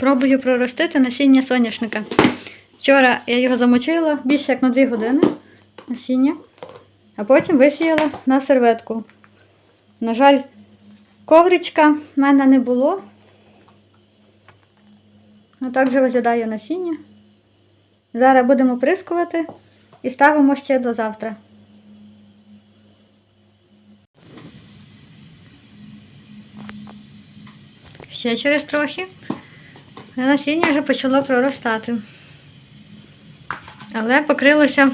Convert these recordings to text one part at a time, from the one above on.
Пробую проростити насіння соняшника. Вчора я його замочила більше як на 2 години насіння, а потім висіяла на серветку. На жаль, ковричка в мене не було. А так же виглядає насіння. Зараз будемо прискувати і ставимо ще до завтра. Ще через трохи. Насіння вже почало проростати. Але покрилося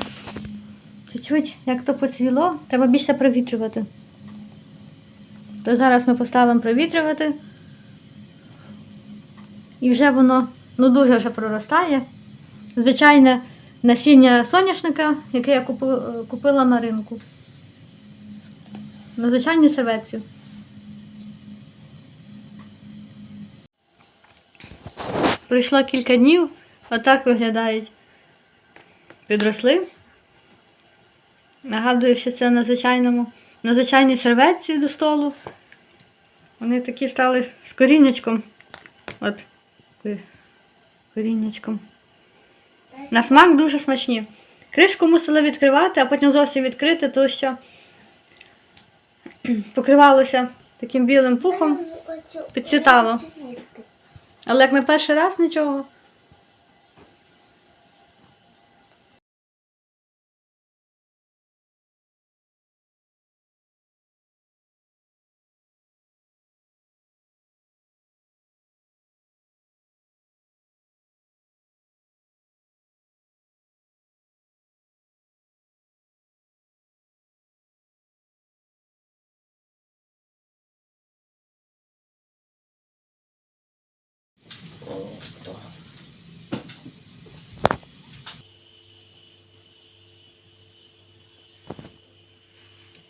чуть-чуть, як то поцвіло, треба більше провітрювати. То зараз ми поставимо провітрювати. І вже воно ну, дуже вже проростає. Звичайне насіння соняшника, яке я купила на ринку. На звичайній серветці. Пройшло кілька днів, отак виглядають. Підросли. Нагадую, що це на звичайному, на звичайній серветці до столу. Вони такі стали з коріннячком. От, ко- коріннячком. На смак дуже смачні. Кришку мусила відкривати, а потім зовсім відкрити, тому що покривалося таким білим пухом. Підцвітало. Але як на перший раз нічого.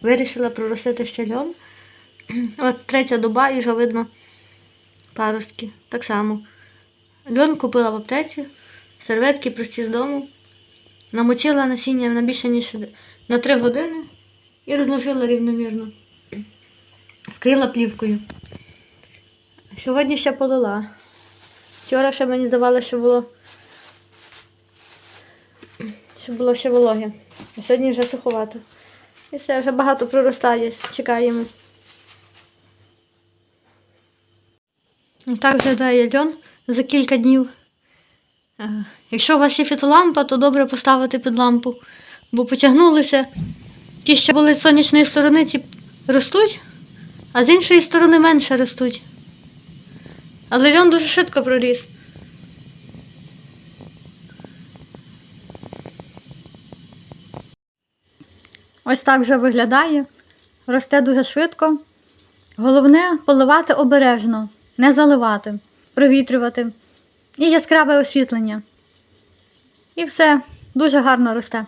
Вирішила проростити ще льон. От третя доба і вже видно паростки. Так само. Льон купила в аптеці, серветки прості з дому. Намочила насіння на більше ніж на 3 години і розложила рівномірно. Вкрила плівкою. Сьогодні ще полила. Вчора ще мені здавалося, що було. Що було ще вологе. А сьогодні вже суховато. І все, вже багато проростає, чекаємо. Так виглядає льон за кілька днів. Е, Якщо у вас є фітолампа, то добре поставити під лампу, бо потягнулися. Ті, що були з сонячної сторони, ті ростуть, а з іншої сторони менше ростуть. Але льон дуже швидко проріс. Ось так вже виглядає. Росте дуже швидко. Головне поливати обережно, не заливати, провітрювати. І яскраве освітлення. І все дуже гарно росте.